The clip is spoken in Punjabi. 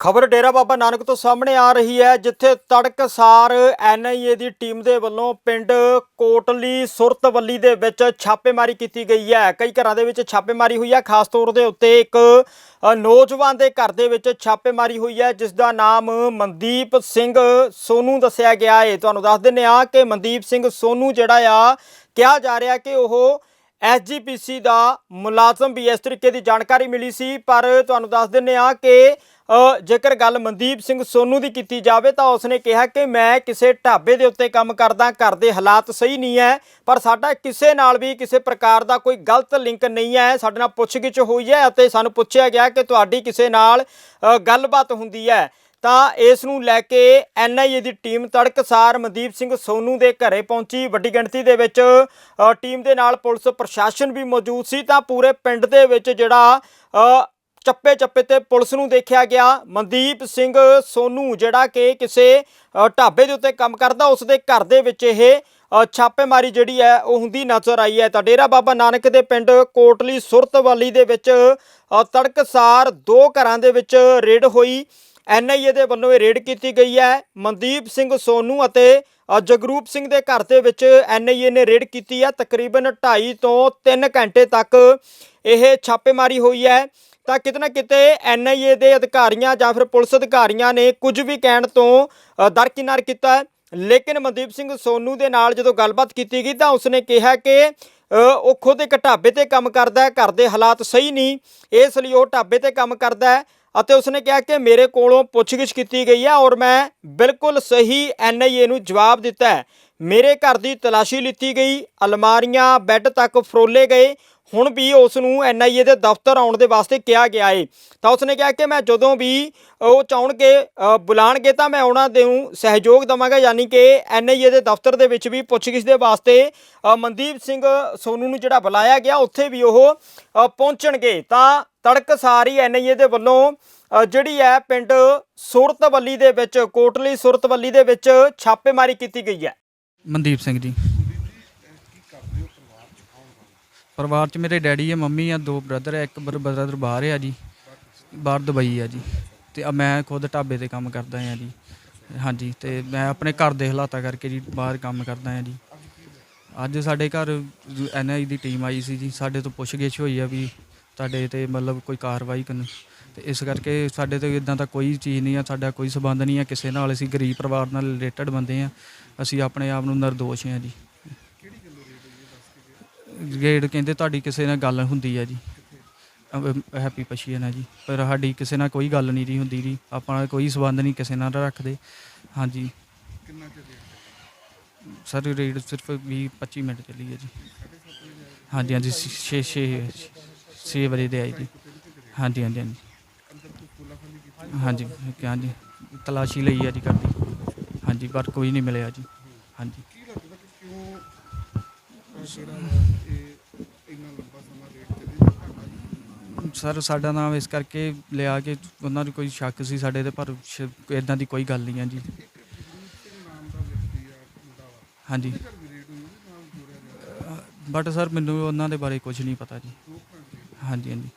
ਖਬਰ ਡੇਰਾ ਬਾਬਾ ਨਾਨਕ ਤੋਂ ਸਾਹਮਣੇ ਆ ਰਹੀ ਹੈ, ਜਿੱਥੇ ਤੜਕਸਾਰ ਐਨਆਈਏ ਦੀ ਟੀਮ ਦੇ ਵੱਲੋਂ ਪਿੰਡ ਕੋਟਲੀ ਸੁਰਤਵੱਲੀ ਦੇ ਵਿੱਚ ਛਾਪੇਮਾਰੀ ਕੀਤੀ ਗਈ ਹੈ। ਕਈ ਘਰਾਂ ਦੇ ਵਿੱਚ ਛਾਪੇਮਾਰੀ ਹੋਈ ਹੈ, ਖਾਸ ਤੌਰ ਦੇ ਉੱਤੇ ਇੱਕ ਨੌਜਵਾਨ ਦੇ ਘਰ ਦੇ ਵਿੱਚ ਛਾਪੇਮਾਰੀ ਹੋਈ ਹੈ, ਜਿਸ ਦਾ ਨਾਮ ਮਨਦੀਪ ਸਿੰਘ ਸੋਨੂ ਦੱਸਿਆ ਗਿਆ ਹੈ। ਤੁਹਾਨੂੰ ਦੱਸ ਦਿੰਨੇ ਆ ਕਿ ਮਨਦੀਪ ਸਿੰਘ ਸੋਨੂ ਜਿਹੜਾ ਆ, ਕਿਹਾ ਜਾ ਰਿਹਾ ਕਿ ਉਹ ਐਸਜੀਪੀਸੀ ਦਾ ਮੁਲਾਜ਼ਮ ਵੀ ਇਸ ਤਰੀਕੇ ਦੀ ਜਾਣਕਾਰੀ ਮਿਲੀ ਸੀ, ਪਰ ਤੁਹਾਨੂੰ ਦੱਸ ਦਿੰਨੇ ਆ ਕਿ ਜੇਕਰ ਗੱਲ ਮਨਦੀਪ ਸਿੰਘ ਸੋਨੂ ਦੀ ਕੀਤੀ ਜਾਵੇ ਤਾਂ ਉਸਨੇ ਕਿਹਾ ਕਿ ਮੈਂ ਕਿਸੇ ਢਾਬੇ ਦੇ ਉੱਤੇ ਕੰਮ ਕਰਦਾ, ਘਰ ਦੇ ਹਾਲਾਤ ਸਹੀ ਨਹੀਂ ਹੈ, ਪਰ ਸਾਡਾ ਕਿਸੇ ਨਾਲ ਵੀ ਕਿਸੇ ਪ੍ਰਕਾਰ ਦਾ ਕੋਈ ਗਲਤ ਲਿੰਕ ਨਹੀਂ ਹੈ, ਸਾਡੇ ਨਾਲ ਪੁੱਛਗਿੱਛ ਹੋਈ ਹੈ ਅਤੇ ਸਾਨੂੰ ਪੁੱਛਿਆ ਗਿਆ ਕਿ ਤੁਹਾਡੀ ਕਿਸੇ ਨਾਲ ਗੱਲਬਾਤ ਹੁੰਦੀ ਹੈ। ਤਾਂ ਇਸ ਨੂੰ ਲੈ ਕੇ ਐਨਆਈਏ ਦੀ ਟੀਮ ਤੜਕਸਾਰ ਮਨਦੀਪ ਸਿੰਘ ਸੋਨੂ ਦੇ ਘਰੇ ਪਹੁੰਚੀ। ਵੱਡੀ ਗਿਣਤੀ ਦੇ ਵਿੱਚ ਟੀਮ ਦੇ ਨਾਲ ਪੁਲਿਸ ਪ੍ਰਸ਼ਾਸਨ ਵੀ ਮੌਜੂਦ ਸੀ। ਤਾਂ ਪੂਰੇ ਪਿੰਡ ਦੇ ਵਿੱਚ ਜਿਹੜਾ ਚੱਪੇ ਚੱਪੇ ਤੇ ਪੁਲਿਸ ਨੂੰ ਦੇਖਿਆ ਗਿਆ। ਮਨਦੀਪ ਸਿੰਘ ਸੋਨੂ ਜਿਹੜਾ ਕਿ ਕਿਸੇ ਢਾਬੇ ਦੇ ਉੱਤੇ ਕੰਮ ਕਰਦਾ, ਉਸ ਦੇ ਘਰ ਦੇ ਵਿੱਚ ਇਹ ਛਾਪੇਮਾਰੀ ਜਿਹੜੀ ਹੈ, ਉਹ ਹੁੰਦੀ ਨਜ਼ਰ ਆਈ ਹੈ। ਤਾਂ ਡੇਰਾ ਬਾਬਾ ਨਾਨਕ ਦੇ ਪਿੰਡ ਕੋਟਲੀ ਸੁਰਤਵਾਲੀ ਦੇ ਵਿੱਚ ਤੜਕਸਾਰ ਦੋ ਘਰਾਂ ਦੇ ਵਿੱਚ ਰੇਡ ਹੋਈ। ਐਨਆਈਏ ਦੇ ਵੱਲੋਂ ਇਹ ਰੇਡ ਕੀਤੀ ਗਈ ਹੈ। ਮਨਦੀਪ ਸਿੰਘ ਸੋਨੂ ਅਤੇ ਜਗਰੂਪ ਸਿੰਘ ਦੇ ਘਰ ਦੇ ਵਿੱਚ ਐਨਆਈਏ ਨੇ ਰੇਡ ਕੀਤੀ ਹੈ। ਤਕਰੀਬਨ 2.5 ਤੋਂ 3 ਘੰਟੇ ਤੱਕ ਇਹ ਛਾਪੇਮਾਰੀ ਹੋਈ ਹੈ। ਤਾਂ ਕਿਤੇ ਨਾ ਕਿਤੇ ਐਨਆਈਏ ਦੇ ਅਧਿਕਾਰੀਆਂ ਜਾਂ ਫਿਰ ਪੁਲਿਸ ਅਧਿਕਾਰੀਆਂ ਨੇ ਕੁਝ ਵੀ ਕਹਿਣ ਤੋਂ ਦਰਕਿਨਾਰ ਕੀਤਾ ਲੇਕਿਨ ਮਨਦੀਪ ਸਿੰਘ ਸੋਨੂ ਦੇ ਨਾਲ ਜਦੋਂ ਗੱਲਬਾਤ ਕੀਤੀ ਗਈ ਤਾਂ ਉਸਨੇ ਕਿਹਾ ਕਿ ਉਹ ਖੁਦ ਇੱਕ ਢਾਬੇ ਤੇ ਕੰਮ ਕਰਦਾ ਹੈ। ਘਰ ਦੇ ਹਾਲਾਤ ਸਹੀ ਨਹੀਂ। ਇਸ ਲਈ ਉਹ ਢਾਬੇ ਤੇ ਕੰਮ ਕਰਦਾ ਹੈ। ਅਤੇ ਉਸਨੇ ਕਿਹਾ ਕਿ ਮੇਰੇ ਕੋਲੋਂ ਪੁੱਛਗਿੱਛ ਕੀਤੀ ਗਈ ਹੈ ਔਰ ਮੈਂ ਬਿਲਕੁਲ ਸਹੀ ਐਨਆਈਏ ਨੂੰ ਜਵਾਬ ਦਿੱਤਾ ਹੈ। ਮੇਰੇ ਘਰ ਦੀ ਤਲਾਸ਼ੀ ਲਿੱਤੀ ਗਈ, ਅਲਮਾਰੀਆਂ, ਬੈੱਡ ਤੱਕ ਫਰੋਲੇ ਗਏ ਹੁਣ ਵੀ ਉਸ ਨੂੰ ਐਨਆਈਏ ਦੇ ਦਫ਼ਤਰ ਆਉਣ ਦੇ ਵਾਸਤੇ ਕਿਹਾ ਗਿਆ ਏ। ਤਾਂ ਉਸਨੇ ਕਿਹਾ ਕਿ ਮੈਂ ਜਦੋਂ ਵੀ ਉਹ ਚਾਹਣਗੇ ਅ, ਬੁਲਾਣਗੇ ਤਾਂ ਮੈਂ ਉਹਨਾਂ ਦੇ ਨੂੰ ਸਹਿਯੋਗ ਦਵਾਂਗਾ ਯਾਨੀ ਕਿ ਐਨਆਈਏ ਦੇ ਦਫ਼ਤਰ ਦੇ ਵਿੱਚ ਵੀ ਪੁੱਛਗਿੱਛ ਦੇ ਵਾਸਤੇ ਮਨਦੀਪ ਸਿੰਘ ਸੋਨੂ ਨੂੰ ਜਿਹੜਾ ਬੁਲਾਇਆ ਗਿਆ ਉੱਥੇ ਵੀ ਉਹ ਪਹੁੰਚਣਗੇ। ਤਾਂ ਤੜਕ ਤੜਕਸਾਰੀ ਐਨਆਈਏ ਦੇ ਵੱਲੋਂ ਜਿਹੜੀ ਹੈ ਪਿੰਡ ਸੁਰਤਵੱਲੀ ਦੇ ਵਿੱਚ ਕੋਟਲੀ ਸੁਰਤਵੱਲੀ ਦੇ ਵਿੱਚ ਛਾਪੇਮਾਰੀ ਕੀਤੀ ਗਈ ਹੈ। ਮਨਦੀਪ ਸਿੰਘ ਜੀ। ਪਰਿਵਾਰ ਚ ਮੇਰੇ ਡੈਡੀ ਆ, ਮੰਮੀ ਆ, ਦੋ ਬ੍ਰਦਰ ਹੈ ਇੱਕ ਬ੍ਰਦਰ ਬਾਹਰ ਆ ਜੀ, ਬਾਹਰ ਦੁਬਈ ਆ ਜੀ। ਤੇ ਆ ਮੈਂ ਖੁਦ ਢਾਬੇ ਤੇ ਕੰਮ ਕਰਦਾ ਆ ਜੀ। ਹਾਂਜੀ, ਤੇ ਮੈਂ ਆਪਣੇ ਘਰ ਦੇ ਹਾਲਾਤਾਂ ਕਰਕੇ ਜੀ ਬਾਹਰ ਕੰਮ ਕਰਦਾ ਆ ਜੀ। ਅੱਜ ਸਾਡੇ ਘਰ ਐਨਆਈ ਦੀ ਟੀਮ ਆਈ ਸੀ ਜੀ, ਸਾਡੇ ਤੋਂ ਪੁੱਛਗਿੱਛ ਹੋਈ ਆ ਵੀ ਤੁਹਾਡੇ ਤੇ ਮਤਲਬ ਕੋਈ ਕਾਰਵਾਈ ਕਰਨ। ਤੇ ਇਸ ਕਰਕੇ ਸਾਡੇ ਤੇ ਇਦਾਂ ਦਾ ਕੋਈ ਚੀਜ਼ ਨਹੀਂ ਆ, ਸਾਡਾ ਕੋਈ ਸਬੰਧ ਨਹੀਂ ਆ, ਕਿਸੇ ਨਾਲ ਅਸੀਂ ਗਰੀਬ ਪਰਿਵਾਰ ਨਾਲ ਰਿਲੇਟਡ ਬੰਦੇ ਆ, ਅਸੀਂ ਆਪਣੇ ਆਪ ਨੂੰ ਨਿਰਦੋਸ਼ ਆ ਜੀ। ਗੇੜ ਕਹਿੰਦੇ ਤੁਹਾਡੀ ਕਿਸੇ ਨਾਲ ਗੱਲ ਹੁੰਦੀ ਆ ਜੀ। ਹੈਪੀ ਪਸ਼ੀਅਨ ਆ ਜੀ। ਪਰ ਸਾਡੀ ਕਿਸੇ ਨਾਲ ਕੋਈ ਗੱਲ ਨਹੀਂ ਜੀ ਹੁੰਦੀ ਜੀ। ਆਪਾਂ ਕੋਈ ਸਬੰਧ ਨਹੀਂ ਕਿਸੇ ਨਾਲ ਰੱਖਦੇ। ਹਾਂਜੀ। ਸਰ ਰੇਡ ਸਿਰਫ 20 25 ਮਿੰਟ ਚੱਲੀ ਹੈ ਜੀ। ਹਾਂਜੀ ਹਾਂਜੀ 6 6 6 ਵਜੇ ਦੇ ਆਈ ਜੀ। ਹਾਂਜੀ ਹਾਂਜੀ ਹਾਂਜੀ। ਹਾਂਜੀ ਹਾਂਜੀ। ਤਲਾਸ਼ੀ ਲਈ ਹੈ ਜੀ ਕਰਦੀ ਹਾਂਜੀ ਪਰ ਕੋਈ ਨਹੀਂ ਮਿਲਿਆ ਜੀ। ਹਾਂਜੀ। ਸਰ ਸਾਡਾ ਨਾਮ ਇਸ ਕਰਕੇ ਲਿਆ ਕਿ ਉਹਨਾਂ ਨੂੰ ਕੋਈ ਸ਼ੱਕ ਸੀ ਸਾਡੇ ਤੇ ਪਰ ਇਦਾਂ ਦੀ ਕੋਈ ਗੱਲ ਨਹੀਂ ਹੈ ਜੀ ਹਾਂਜੀ ਬਟ ਸਰ ਮੈਨੂੰ ਉਹਨਾਂ ਦੇ ਬਾਰੇ ਕੁਝ ਨਹੀਂ ਪਤਾ ਜੀ ਹਾਂਜੀ ਹਾਂਜੀ